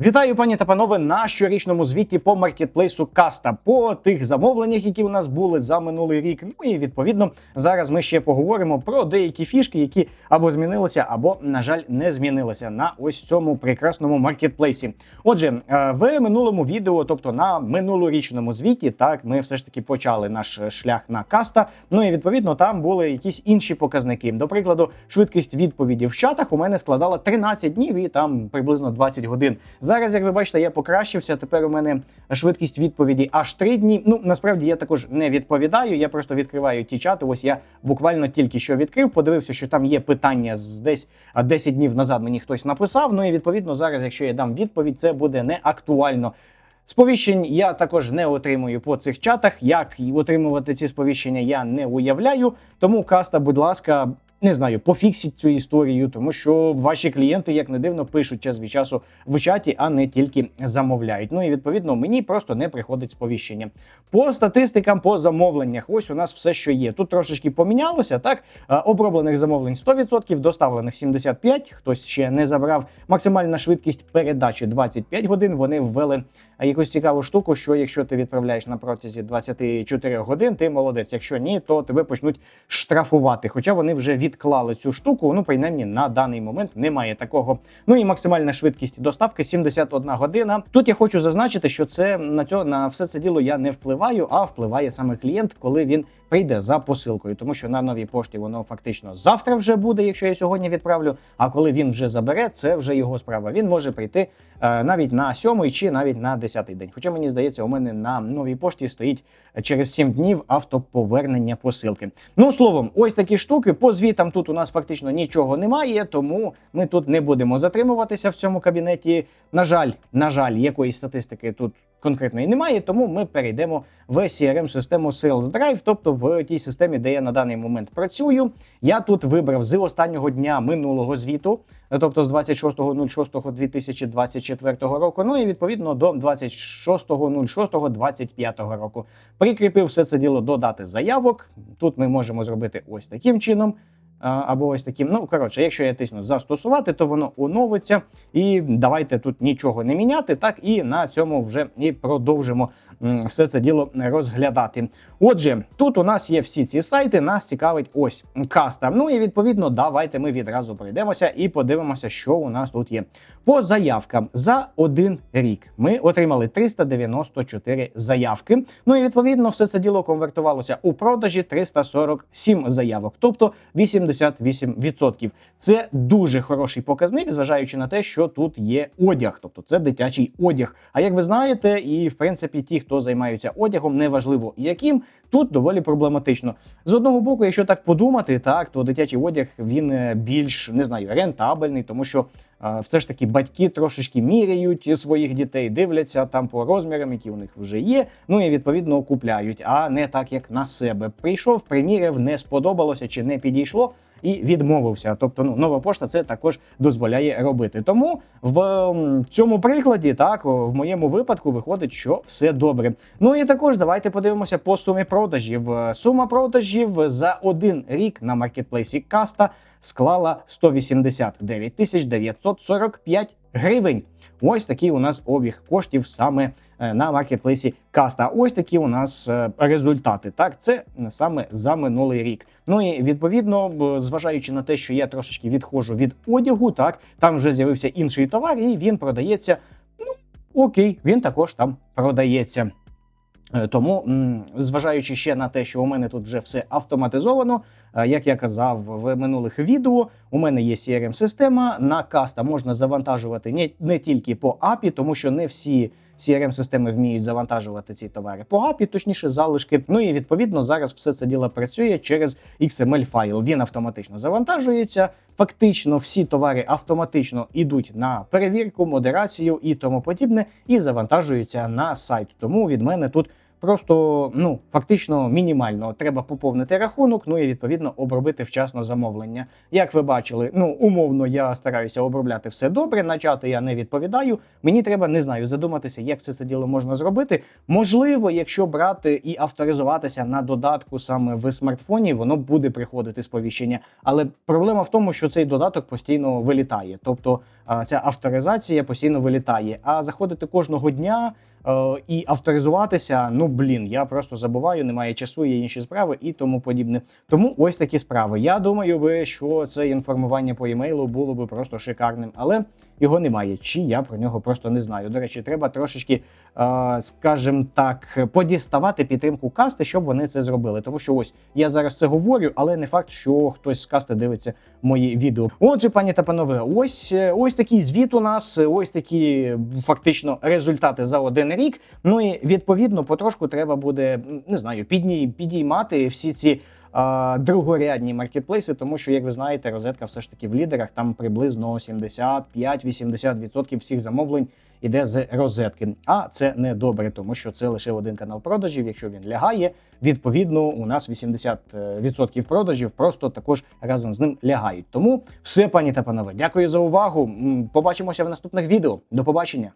Вітаю, пані та панове, на щорічному звіті по маркетплейсу Каста по тих замовленнях, які у нас були за минулий рік. Ну і відповідно зараз ми ще поговоримо про деякі фішки, які або змінилися, або на жаль не змінилися на ось цьому прекрасному маркетплейсі. Отже, е, в минулому відео, тобто на минулорічному звіті, так ми все ж таки почали наш шлях на каста. Ну і відповідно там були якісь інші показники. До прикладу, швидкість відповіді в чатах у мене складала 13 днів і там приблизно 20 годин. Зараз, як ви бачите, я покращився. Тепер у мене швидкість відповіді аж 3 дні. Ну насправді я також не відповідаю. Я просто відкриваю ті чати. Ось я буквально тільки що відкрив, подивився, що там є питання з десь 10 днів назад. Мені хтось написав. Ну і відповідно зараз, якщо я дам відповідь, це буде не актуально. Сповіщень я також не отримую по цих чатах. Як отримувати ці сповіщення, я не уявляю. Тому каста, будь ласка, не знаю, пофіксіть цю історію, тому що ваші клієнти, як не дивно, пишуть час від часу в чаті, а не тільки замовляють. Ну і відповідно мені просто не приходить сповіщення. По статистикам, по замовленнях, ось у нас все, що є. Тут трошечки помінялося. Так оброблених замовлень 100%, доставлених 75%, Хтось ще не забрав. Максимальна швидкість передачі 25 годин. Вони ввели якусь цікаву штуку, що якщо ти відправляєш на протязі 24 годин, ти молодець. Якщо ні, то тебе почнуть штрафувати. Хоча вони вже відклали цю штуку. Ну, принаймні на даний момент немає такого. Ну і максимальна швидкість доставки 71 година. Тут я хочу зазначити, що це на цьо на все це діло я не впливаю, а впливає саме клієнт, коли він прийде за посилкою, тому що на новій пошті воно фактично завтра вже буде, якщо я сьогодні відправлю. А коли він вже забере, це вже його справа. Він може прийти е, навіть на сьомий чи навіть на десятий день. Хоча мені здається, у мене на новій пошті стоїть через 7 днів автоповернення посилки. Ну словом, ось такі штуки. По звітам тут у нас фактично нічого немає, тому ми тут не будемо затримуватися в цьому кабінеті. На жаль, на жаль, якоїсь статистики тут конкретної немає, тому ми перейдемо в crm систему Sales Drive, тобто в тій системі, де я на даний момент працюю. Я тут вибрав з останнього дня минулого звіту, тобто з 26.06.2024 року. Ну і відповідно до 26.06.25 року. Прикріпив все це діло до дати заявок. Тут ми можемо зробити ось таким чином. Або ось таким. Ну, коротше, якщо я тисну застосувати, то воно оновиться. І давайте тут нічого не міняти. Так і на цьому вже і продовжимо все це діло розглядати. Отже, тут у нас є всі ці сайти, нас цікавить ось каста. Ну і відповідно, давайте ми відразу пройдемося і подивимося, що у нас тут є. По заявкам за один рік ми отримали 394 заявки. Ну і відповідно, все це діло конвертувалося у продажі 347 заявок, тобто 88%. Це дуже хороший показник, зважаючи на те, що тут є одяг, тобто це дитячий одяг. А як ви знаєте, і в принципі ті, хто займаються одягом, неважливо яким, тут доволі проблематично. З одного боку, якщо так подумати, так то дитячий одяг він е, більш не знаю рентабельний, тому що все ж таки батьки трошечки міряють своїх дітей, дивляться там по розмірам, які у них вже є. Ну і відповідно купляють, а не так як на себе. Прийшов, приміряв, не сподобалося чи не підійшло. І відмовився. Тобто, ну нова пошта це також дозволяє робити. Тому в цьому прикладі, так в моєму випадку, виходить, що все добре. Ну і також давайте подивимося по сумі продажів. Сума продажів за один рік на маркетплейсі Каста склала 189 тисяч 945 гривень. Ось такий у нас обіг коштів саме е, на маркетплейсі Каста. Ось такі у нас е, результати. Так, це саме за минулий рік. Ну і відповідно, зважаючи на те, що я трошечки відходжу від одягу, так там вже з'явився інший товар, і він продається. Ну окей, він також там продається. Е, Тому, зважаючи ще на те, що у мене тут вже все автоматизовано, е, як я казав в минулих відео, у мене є CRM-система. На каста можна завантажувати не, не тільки по API, тому що не всі CRM-системи вміють завантажувати ці товари по API, точніше залишки. Ну і відповідно зараз все це діло працює через XML файл. Він автоматично завантажується. Фактично, всі товари автоматично йдуть на перевірку, модерацію і тому подібне, і завантажуються на сайт. Тому від мене тут просто ну фактично мінімально. Треба поповнити рахунок, ну і відповідно обробити вчасно замовлення. Як ви бачили, ну умовно я стараюся обробляти все добре. На чати я не відповідаю. Мені треба не знаю задуматися, як все це діло можна зробити. Можливо, якщо брати і авторизуватися на додатку саме в смартфоні, воно буде приходити сповіщення. Але проблема в тому, що цей додаток постійно вилітає. Тобто ця авторизація постійно вилітає. А заходити кожного дня і авторизуватися, ну блін, я просто забуваю, немає часу, є інші справи і тому подібне. Тому ось такі справи. Я думаю, би, що це інформування по емейлу було би просто шикарним, але його немає. Чи я про нього просто не знаю. До речі, треба трошечки, скажімо так, подіставати підтримку касти, щоб вони це зробили. Тому що ось я зараз це говорю, але не факт, що хтось з касти дивиться мої відео. Отже, пані та панове, ось ось такий звіт у нас, ось такі фактично результати за один рік. Ну і відповідно потрошку треба буде не знаю, підні, підіймати всі ці. Другорядні маркетплейси, тому що, як ви знаєте, розетка все ж таки в лідерах там приблизно 75-80% всіх замовлень іде з розетки. А це не добре, тому що це лише один канал продажів. Якщо він лягає, відповідно у нас 80% продажів просто також разом з ним лягають. Тому все, пані та панове, дякую за увагу. Побачимося в наступних відео. До побачення.